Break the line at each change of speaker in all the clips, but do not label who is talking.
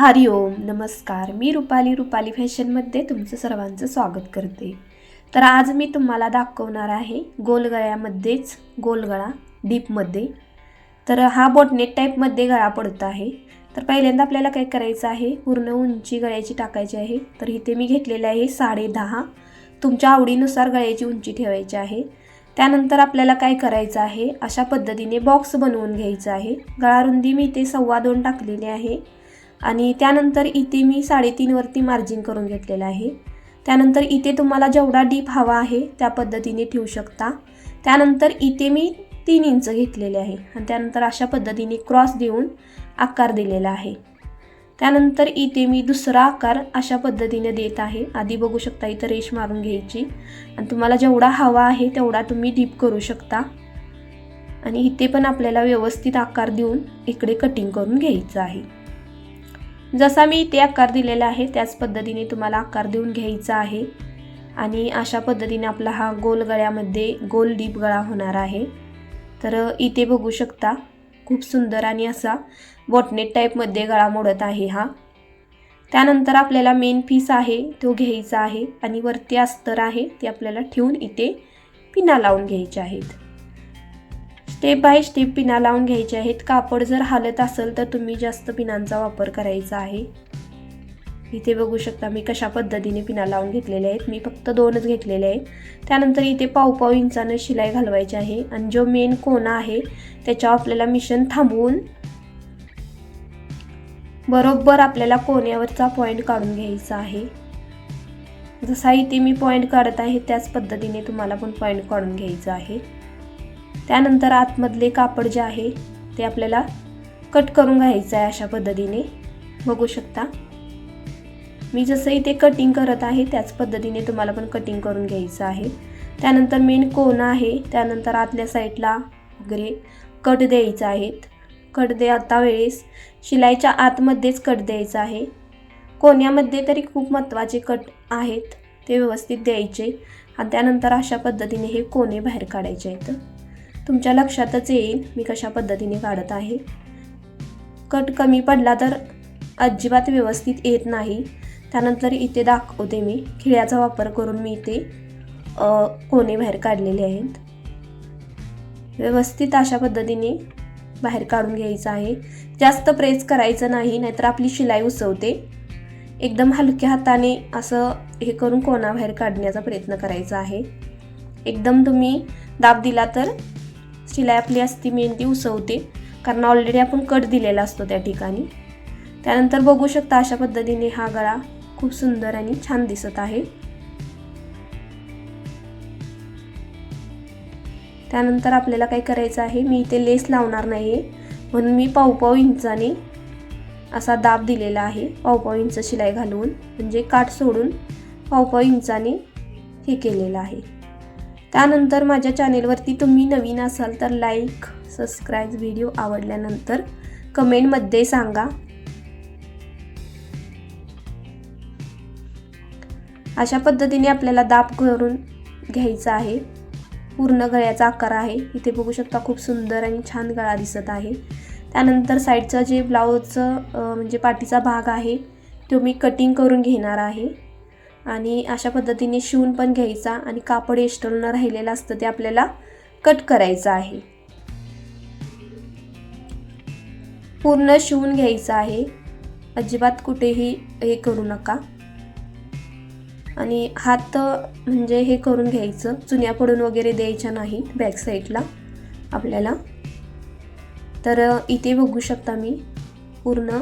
हरिओम नमस्कार. मी रुपाली रुपाली फॅशनमध्ये तुमचं सर्वांचं स्वागत करते. तर आज मी तुम्हाला दाखवणार आहे गोलगळ्यामध्येच गोलगळा डीपमध्ये. तर हा बोटनेट टाईपमध्ये गळा पडत आहे. तर पहिल्यांदा आपल्याला काय करायचं आहे? पूर्ण उंची गळ्याची टाकायची आहे. तर इथे मी घेतलेले आहे साडे दहा. तुमच्या आवडीनुसार गळ्याची उंची ठेवायची आहे. त्यानंतर आपल्याला काय करायचं आहे? अशा पद्धतीने बॉक्स बनवून घ्यायचं आहे. गळारुंदी मी इथे सव्वा दोन टाकलेली आहे. आणि त्यानंतर इथे मी साडेतीनवरती मार्जिन करून घेतलेलं आहे. त्यानंतर इथे तुम्हाला जेवढा डीप हवा आहे त्या पद्धतीने ठेवू शकता. त्यानंतर इथे मी तीन इंच घेतलेले आहे आणि त्यानंतर अशा पद्धतीने क्रॉस देऊन आकार दिलेला आहे. त्यानंतर इथे मी दुसरा आकार अशा पद्धतीने देत आहे. आधी बघू शकता इथं रेश मारून घ्यायची. आणि तुम्हाला जेवढा हवा आहे तेवढा तुम्ही डीप करू शकता. आणि इथे पण आपल्याला व्यवस्थित आकार देऊन इकडे कटिंग करून घ्यायचं आहे. जसा मी इथे आकार दिलेला आहे त्याच पद्धतीने तुम्हाला आकार देऊन घ्यायचा आहे. आणि अशा पद्धतीने आपला हा गोल गळ्यामध्ये गोल डीप गळा होणार आहे. तर इथे बघू शकता खूप सुंदर आणि असा बॉटनेट टाईपमध्ये गळा मोडत आहे हा. त्यानंतर आपल्याला मेन पीस आहे तो घ्यायचा आहे. आणि वरती अस्तर आहे ते आपल्याला ठेवून इथे पिना लावून घ्यायचे आहेत. स्टेप बाय स्टेप पिना लावून घ्यायचे आहेत. कापड जर हालत असेल तर तुम्ही जास्त पिनांचा वापर करायचा आहे. इथे बघू शकता मी कशा पद्धतीने पिना लावून घेतलेले आहेत. मी फक्त दोनच घेतलेले आहेत. त्यानंतर इथे पावपाव इंचानं शिलाई घालवायची आहे. आणि जो मेन कोना आहे त्याच्यावर आपल्याला मिशन थांबवून बरोबर आपल्याला कोण्यावरचा पॉईंट काढून घ्यायचा आहे. जसा इथे मी पॉईंट काढत आहे त्याच पद्धतीने तुम्हाला पण पॉईंट काढून घ्यायचा आहे. त्यानंतर आतमधले कापड जे आहे ते आपल्याला कट करून घ्यायचं आहे अशा पद्धतीने. बघू शकता. मी जसं इथे कटिंग करत आहे त्याच पद्धतीने तुम्हाला पण कटिंग करून घ्यायचं आहे. त्यानंतर मेन कोन आहे त्यानंतर आतल्या साईडला वगैरे कट द्यायचं आहेत. कट दे आता वेळेस शिलाईच्या आतमध्येच कट द्यायचा आहे. कोण्यामध्ये तरी खूप महत्त्वाचे कट आहेत ते व्यवस्थित द्यायचे. आणि त्यानंतर अशा पद्धतीने हे कोणे बाहेर काढायचे आहेत. तुमच्या लक्षातच येईल मी कशा पद्धतीने काढत आहे. कट कमी पडला तर अजिबात व्यवस्थित येत नाही. त्यानंतर इथे दाखवते मी. खिळ्याचा वापर करून मी इथे कोणे बाहेर काढलेले आहेत. व्यवस्थित अशा पद्धतीने बाहेर काढून घ्यायचं आहे. जास्त प्रेस करायचं नाही नाहीतर आपली शिलाई उसवते एकदम हलक्या हाताने असं हे करून कोणाबाहेर काढण्याचा प्रयत्न करायचा आहे. एकदम तुम्ही दाब दिला तर शिलाई आपली असती मेहंदी उसवते कारण ऑलरेडी आपण कट दिलेला असतो त्या ठिकाणी. त्यानंतर बघू शकता अशा पद्धतीने हा गळा खूप सुंदर आणि छान दिसत आहे. त्यानंतर आपल्याला काय करायचं आहे मी इथे लेस लावणार नाही आहे म्हणून मी पावपाव इंचाने असा दाब दिलेला आहे पावपाव इंच शिलाई घालून. म्हणजे काठ सोडून पावपाव इंचाने हे केलेलं आहे. त्यानंतर माझ्या चॅनेलवरती तुम्ही नवीन असाल तर लाईक सबस्क्राईब व्हिडिओ आवडल्यानंतर कमेंटमध्ये सांगा. अशा पद्धतीने आपल्याला दाब करून घ्यायचा आहे. पूर्ण गळ्याचा आकार आहे. इथे बघू शकता खूप सुंदर आणि छान गळा दिसत आहे. त्यानंतर साईडचं जे ब्लाऊजचं म्हणजे पाठीचा भाग आहे तो मी कटिंग करून घेणार आहे. आणि अशा पद्धतीने शिवून पण घ्यायचा आणि कापड एस्टलनं राहिलेलं असतं ते आपल्याला कट करायचं आहे. पूर्ण शिवून घ्यायचं आहे. अजिबात कुठेही हे करू नका. आणि हात म्हणजे हे करून घ्यायचं. चुन्या पडून वगैरे द्यायच्या नाही बॅक साईडला आपल्याला. तर इथे बघू शकता मी पूर्ण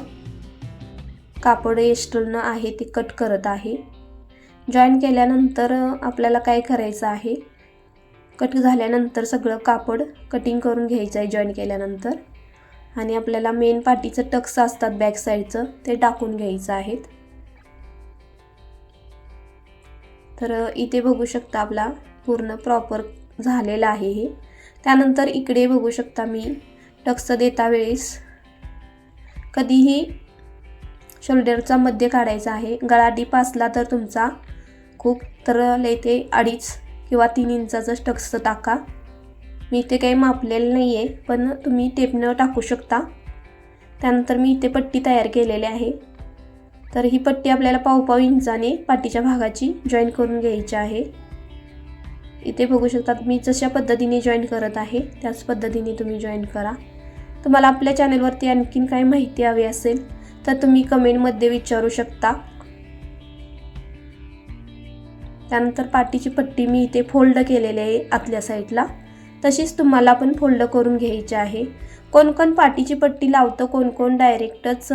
कापड एस्टलनं आहे ते कट करत आहे. जॉईन केल्यानंतर आपल्याला काय करायचं आहे? कट झाल्यानंतर सगळं कापड कटिंग करून घ्यायचं आहे जॉईन केल्यानंतर. आणि आपल्याला मेन पाठीचं टक्स असतात बॅक साईडचं ते टाकून घ्यायचं आहेत. तर इथे बघू शकता आपला पूर्ण प्रॉपर झालेलं आहे हे. त्यानंतर इकडे बघू शकता मी टक्स देता वेळेस. कधीही शोल्डरचा मध्य काढायचा आहे. गळा डीप असला तर तुमचा खूप तर ते अडीच किंवा तीन इंचाचं स्टक्सचं टाका. मी इथे काही मापलेलं नाही आहे पण तुम्ही टेपनं टाकू शकता. त्यानंतर मी इथे पट्टी तयार केलेली आहे. तर ही पट्टी आपल्याला पावपाव इंचाने पाठीच्या भागाची जॉईन करून घ्यायची आहे. इथे बघू शकतात मी जशा पद्धतीने जॉईन करत आहे त्याच पद्धतीने तुम्ही जॉईन करा. तुम्हाला आपल्या चॅनलवरती आणखीन काही माहिती हवी असेल तर तुम्ही कमेंटमध्ये विचारू शकता. त्यानंतर पाठीची पट्टी मी इथे फोल्ड केलेली आहे आतल्या साईडला. तशीच तुम्हाला पण फोल्ड करून घ्यायची आहे. कोण कोण पाठीची पट्टी लावतं कोण कोण डायरेक्टच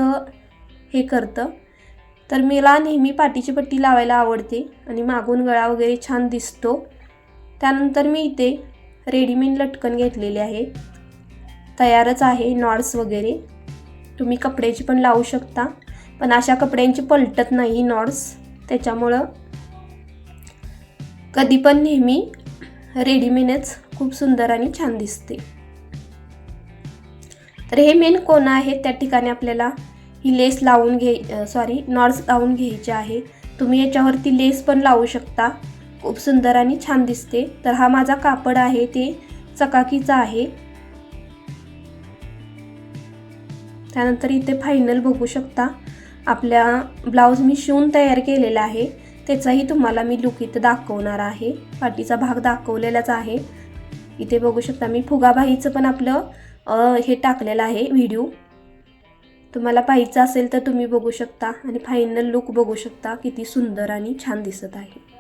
हे करतं. तर मला नेहमी पाठीची पट्टी लावायला आवडते आणि मागून गळा वगैरे छान दिसतो. त्यानंतर मी इथे रेडीमेड लटकन घेतलेले आहे. तयारच आहे नॉड्स वगैरे. तुम्ही कपड्याची पण लावू शकता. पण अशा कपड्यांची पलटत नाही नॉड्स त्याच्यामुळं कधी पण नेहमी रेडीमेडच खूप सुंदर आणि छान दिसते. तर हे मेन कोण आहे त्या ठिकाणी आपल्याला ही लेस लावून घे सॉरी नॉट्स लावून घ्यायचे आहे. तुम्ही याच्यावरती लेस पण लावू शकता. खूप सुंदर आणि छान दिसते. तर हा माझा कापड आहे ते चकाकीचा आहे. त्यानंतर इथे फायनल बघू शकता. आपल्या ब्लाऊज मी शिवून तयार केलेला आहे. त्याचाही तुम्हाला मी लुक इथं दाखवणार आहे. पाठीचा भाग दाखवलेलाच आहे. इथे बघू शकता मी फुगाबाईचं पण आपलं हे टाकलेलं आहे व्हिडिओ तुम्हाला पाहायचं असेल तर तुम्ही बघू शकता आणि फायनल लुक बघू शकता. किती सुंदर आणि छान दिसत आहे.